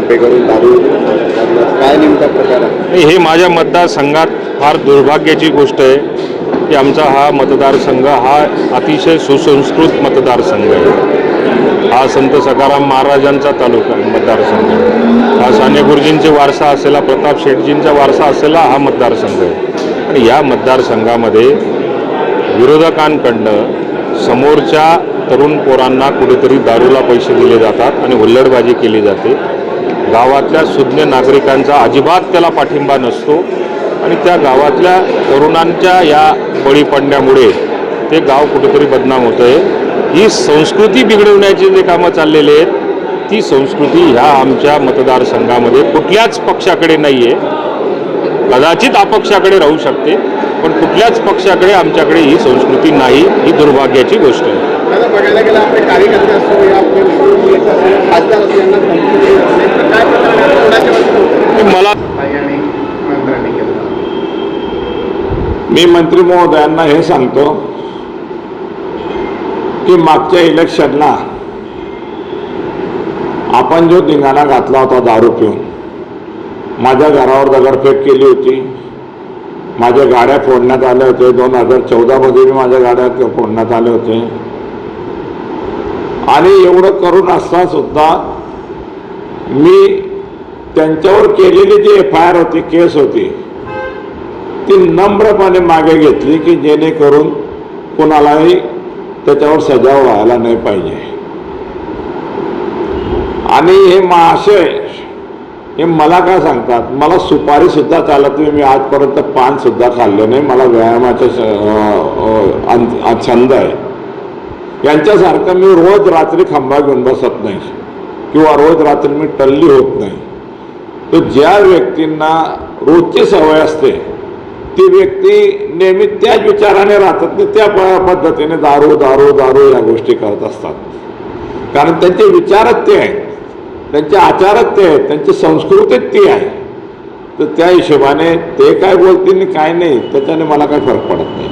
करून दारू काय नेमका प्रकार आहे? हे माझ्या मतदारसंघात फार दुर्भाग्याची गोष्ट आहे की आमचा हा मतदारसंघ हा अतिशय सुसंस्कृत मतदारसंघ आहे. हा संत सखाराम महाराजांचा तालुका मतदारसंघ. हा साने गुरुजींचे वारसा असलेला प्रताप शेठजींचा वारसा असलेला हा मतदारसंघ आहे. आणि या मतदारसंघामध्ये विरोधकांकडनं समोरच्या तरुण पोरांना कुठेतरी दारूला पैसे दिले जातात आणि हुल्लडबाजी केली जाते. गावातल्या सुज्ञ नागरिकांचा अजिबात त्याला पाठिंबा नसतो. आणि त्या गावातल्या तरुणांच्या या बळी पडण्यामुळे ते गाव कुठेतरी बदनाम होतं आहे ही संस्कृती बिघडवण्याची जे कामं चाललेली आहेत ती संस्कृती ह्या आमच्या मतदारसंघामध्ये कुठल्याच पक्षाकडे नाही आहे कदाचित अपक्षाकडे राहू शकते पण कुठल्याच पक्षाकडे आमच्याकडे ही संस्कृती नाही ही दुर्भाग्याची गोष्ट आहे. मी मंत्री महोदयांना हे सांगतो की मागच्या इलेक्शनला आपण जो धिंगाणा घातला होता दारू पिऊन माझ्या घरावर दगडफेक केली होती माझ्या गाड्या फोडण्यात आल्या होते दोन हजार चौदामध्ये मी माझ्या गाड्या फोडण्यात आले होते. आणि एवढं करून असता सुद्धा मी त्यांच्यावर केलेली जी एफ आय आर होती केस होती ती नम्रपणे मागे घेतली की जेणेकरून कोणालाही त्याच्यावर सजाव व्हायला नाही पाहिजे. आणि हे महाशय हे मला काय सांगतात? मला सुपारी सुद्धा चालत नाही मी आजपर्यंत पान सुद्धा खाल्लं नाही मला व्यायामाचा छंद आहे. यांच्यासारखं मी रोज रात्री खांबा घेऊन बसत नाही. किंवा रोज रात्री मी टल्ली होत नाही. तर ज्या व्यक्तींना रोजची सवय असते ती व्यक्ती नेहमी त्याच विचाराने राहतात त्या पद्धतीने दारू दारू दारू या गोष्टी करत असतात. कारण त्यांचे विचारच ते आहेत. त्यांचे आचारच ते आहेत. त्यांची संस्कृतीच ती आहे. तर त्या हिशोबाने ते काय बोलतील काय नाही त्याच्याने मला काही फरक पडत नाही.